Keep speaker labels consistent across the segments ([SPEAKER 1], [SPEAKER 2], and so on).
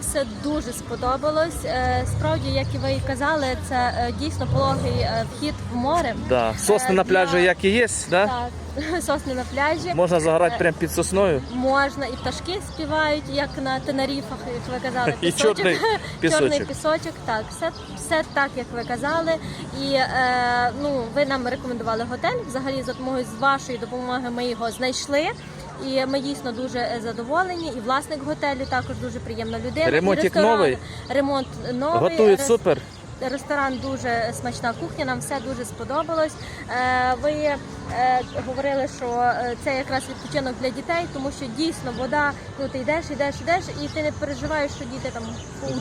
[SPEAKER 1] все дуже сподобалось. Е, Справді, як і ви казали, це е, дійсно пологий е, вхід в море.
[SPEAKER 2] Да. Сосни на пляжі,
[SPEAKER 1] для-
[SPEAKER 2] як і є, да?
[SPEAKER 1] Так, сосни на пляжі.
[SPEAKER 2] можна загорати прямо під сосною.
[SPEAKER 1] Можна і пташки співають, як на Тенеріфах, як ви казали,
[SPEAKER 2] І чорний пісочок.
[SPEAKER 1] Чорний пісочок, так, все, все так, як ви казали. І е, ну, ви нам рекомендували готель. Взагалі, за допомогою з вашої допомоги ми його знайшли. І ми дійсно дуже е, задоволені. І власник готелю також дуже приємна людина.
[SPEAKER 2] Ремонтик новий?
[SPEAKER 1] Ремонт новий.
[SPEAKER 2] Готують супер.
[SPEAKER 1] Ресторан дуже смачна кухня, нам все дуже сподобалось. Е, Ви говорили, що е, це якраз відпочинок для дітей, тому що дійсно вода, коли ти йдеш, йдеш, йдеш, і ти не переживаєш, що діти там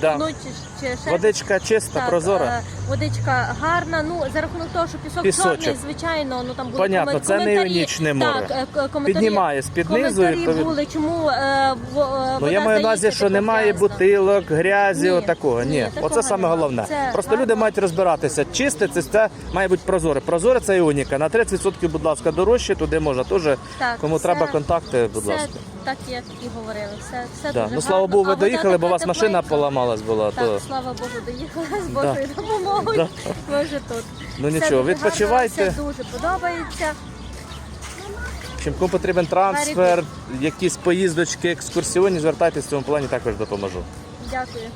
[SPEAKER 2] Да.
[SPEAKER 1] утонуть чи, чи ще
[SPEAKER 2] Водичка чиста,
[SPEAKER 1] так,
[SPEAKER 2] прозора.
[SPEAKER 1] е, Водичка гарна. Ну за рахунок того, що пісок
[SPEAKER 2] Пісочок.
[SPEAKER 1] чорний, звичайно, ну там були
[SPEAKER 2] Понятно,
[SPEAKER 1] комен-
[SPEAKER 2] це не
[SPEAKER 1] коментарі.
[SPEAKER 2] море.
[SPEAKER 1] Так, е, к- коментарі,
[SPEAKER 2] Піднімає з-під низу,
[SPEAKER 1] коментарі
[SPEAKER 2] відповідно.
[SPEAKER 1] були, чому е, в- е,
[SPEAKER 2] Ну
[SPEAKER 1] вода
[SPEAKER 2] я маю на увазі,
[SPEAKER 1] здається
[SPEAKER 2] що
[SPEAKER 1] така
[SPEAKER 2] немає
[SPEAKER 1] грязна.
[SPEAKER 2] бутилок, грязі,
[SPEAKER 1] Ні,
[SPEAKER 2] отакого. Ні,
[SPEAKER 1] ні, такого
[SPEAKER 2] оце саме
[SPEAKER 1] нема.
[SPEAKER 2] головне.
[SPEAKER 1] Це
[SPEAKER 2] Просто
[SPEAKER 1] гарно.
[SPEAKER 2] люди мають розбиратися. Чисте це, це має бути прозоре. Прозоре це іоніка. На 30%, будь ласка, дорожче, туди можна теж.
[SPEAKER 1] Так,
[SPEAKER 2] Кому
[SPEAKER 1] все-
[SPEAKER 2] треба контакти, будь
[SPEAKER 1] все
[SPEAKER 2] ласка.
[SPEAKER 1] так, як і говорили. Все, все
[SPEAKER 2] Да.
[SPEAKER 1] дуже
[SPEAKER 2] Ну слава
[SPEAKER 1] гарно.
[SPEAKER 2] Богу, ви
[SPEAKER 1] А вода
[SPEAKER 2] доїхали, бо у
[SPEAKER 1] така
[SPEAKER 2] вас машина
[SPEAKER 1] тепленька.
[SPEAKER 2] поламалась була.
[SPEAKER 1] Так,
[SPEAKER 2] То...
[SPEAKER 1] слава Богу, доїхали з Божою допомогою.
[SPEAKER 2] Да.
[SPEAKER 1] Ми вже тут.
[SPEAKER 2] Ну,
[SPEAKER 1] Все
[SPEAKER 2] нічого,
[SPEAKER 1] дуже
[SPEAKER 2] відпочивайте.
[SPEAKER 1] гарно, Все дуже подобається.
[SPEAKER 2] Чим кому потрібен трансфер, якісь поїздочки, екскурсіоні, звертайтеся в цьому плані, також допоможу.
[SPEAKER 1] Дякую.